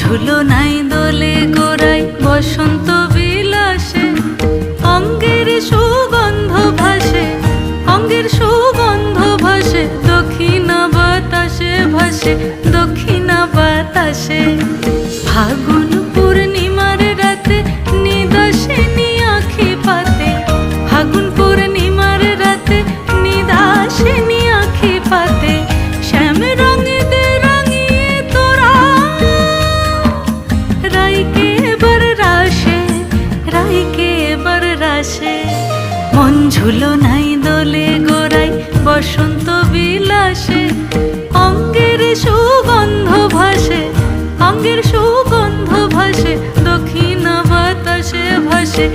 ঝুলো নাই দোলে গোড়াই বসন্ত বিলাসে। অঙ্গের সুগন্ধ ভাসে, অঙ্গের সুগন্ধ ভাসে, দক্ষিণা বাতাসে ভাসে, দক্ষিণা বাতাসে। ফাগুন রাশে মন ঝুলো নাই দোলে গোড়াই বসন্ত বিলাসে। অঙ্গের সুগন্ধ ভাসে, অঙ্গের সুগন্ধ ভাসে, দক্ষিণা বাতাসে ভাসে